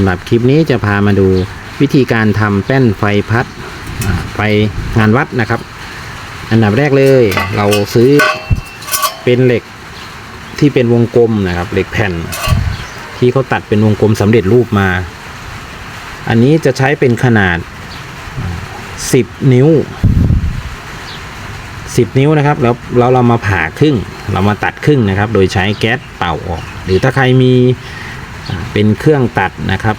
สำหรับคลิปนี้จะพามาดูวิธีการทำแป้นไฟพัดไฟงานวัดนะครับ อันดับแรกเลยเราซื้อเป็นเหล็กที่เป็นวงกลมนะครับ เหล็กแผ่น ที่เขาตัดเป็นวงกลมสำเร็จรูปมา อันนี้จะใช้เป็นขนาด 10 นิ้ว 10 นิ้วนะครับ แล้วแล้วเรามาผ่าครึ่ง เรามาตัดครึ่งนะครับ โดยใช้แก๊สเป่าออก หรือถ้าใครมี เป็นเครื่องตัดนะครับ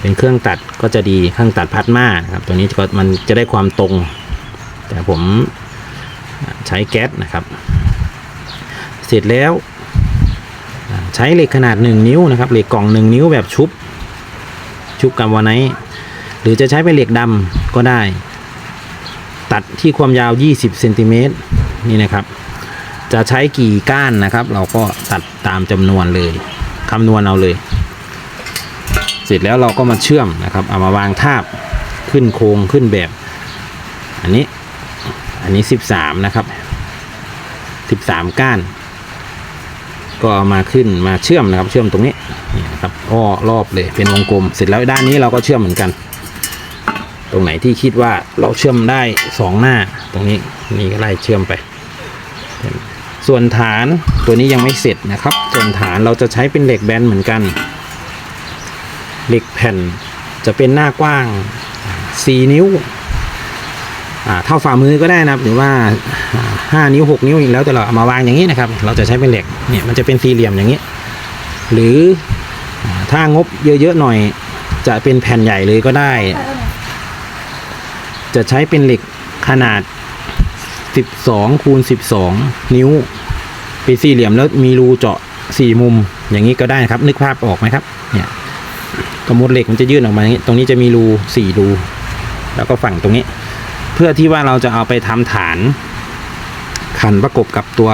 เป็นเครื่องตัดก็จะดีเครื่องตัดพัดมาครับตัวนี้ก็มันจะได้ความตรง แต่ผมใช้แก๊สนะครับ เสร็จแล้ว ใช้เหล็กขนาด 1 นิ้วนะครับเหล็กกล่อง 1 นิ้วแบบชุบชุบกับวานไนท์หรือจะใช้เป็นเหล็กดำก็ได้ ตัดที่ความยาว 20เซนติเมตรนี่นะครับ จะใช้กี่ก้านนะครับ เราก็ตัดตามจำนวนเลย คำนวณเอาเลย เสร็จแล้วเราก็มาเชื่อมนะครับ เอามาวางทาบขึ้นโครงขึ้นแบบ อันนี้ อันนี้ 13 นะครับ 13 ก้าน ก็เอามาขึ้นมาเชื่อมนะครับ เชื่อมตรงนี้นี่นะครับอ้อรอบเลยเป็นวงกลม เสร็จแล้วด้านนี้เราก็เชื่อมเหมือนกัน ตรงไหนที่คิดว่าเราเชื่อมได้สองหน้า ตรงนี้นี่ก็ไล่เชื่อมไป ส่วนฐานตัวนี้ยังไม่เสร็จนะครับ ส่วนฐานเราจะใช้เป็นเหล็กแบนเหมือนกัน เหล็กแผ่นจะเป็นหน้ากว้าง 4 นิ้วเท่าฝ่ามือก็ได้นะครับ หรือว่าอ่า 5 นิ้ว 6 นิ้วแล้วแต่เราเอามาวางอย่างนี้นะครับ เราจะใช้เป็นเหล็กเนี่ยมันจะเป็นสี่เหลี่ยมอย่างนี้ หรือถ้างบเยอะๆหน่อยจะเป็นแผ่นใหญ่เลยก็ได้ จะใช้เป็นเหล็กขนาด 12คูณ12 นิ้วเป็นสี่เหลี่ยมแล้วมีรูเจาะสี่มุมอย่างนี้ก็ได้ครับ นึกภาพออกไหมครับเนี่ยกระมดเหล็กมันจะยื่นออกมาอย่างนี้ ตรงนี้จะมีรูสี่รูแล้วก็ฝั่งตรงนี้ เพื่อที่ว่าเราจะเอาไปทำฐาน ขันประกบกับตัว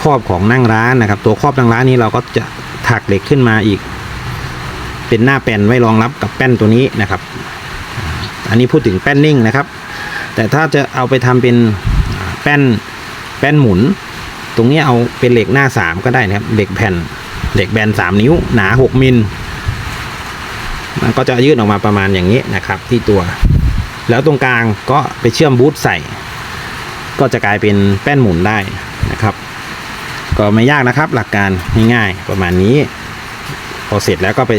ครอบของนั่งร้านนะครับ ตัวครอบนั่งร้านนี้เราก็จะถักเหล็กขึ้นมาอีก เป็นหน้าแป้นไว้รองรับกับแป้นตัวนี้นะครับ อันนี้พูดถึงแป้นนิ่งนะครับ แต่ถ้าจะเอาไปทำเป็น แป้นแป้นหมุน ตรงนี้เอาเป็นเหล็กหน้าสามก็ได้นะครับเหล็กแผ่นเหล็กแบนสามนิ้ว หนาหกมิลมันก็จะยืดออกมาประมาณอย่างนี้นะครับ ที่ตัว แล้วตรงกลางก็ไปเชื่อมบูทใส่ ก็จะกลายเป็นแป้นหมุนได้นะครับ ก็ไม่ยากนะครับ หลักการง่ายๆประมาณนี้ พอเสร็จแล้วก็ไป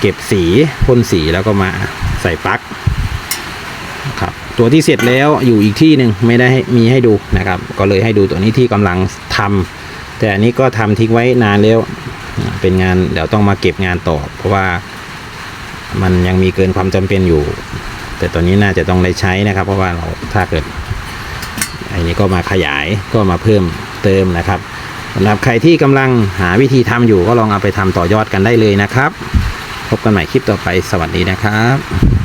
เก็บสีพ่นสีแล้วก็มาใส่ปลั๊ก ครับตัวที่เสร็จแล้วอยู่อีกที่หนึ่งไม่ได้มีให้ดูนะครับ ก็เลยให้ดูตัวนี้ที่กำลังทำแต่อันนี้ก็ทำทิ้งไว้นานแล้วเป็นงานเดี๋ยวต้องมาเก็บงานต่อ เพราะว่ามันยังมีเกินความจำเป็นอยู่ แต่ตอนนี้น่าจะต้องได้ใช้นะครับ เพราะว่าเราถ้าเกิดอันนี้ก็มาขยายก็มาเพิ่มเติมนะครับสำหรับใครที่กำลังหาวิธีทำอยู่ก็ลองเอาไปทำต่อยอดกันได้เลยนะครับ พบกันใหม่คลิปต่อไปสวัสดีนะครับ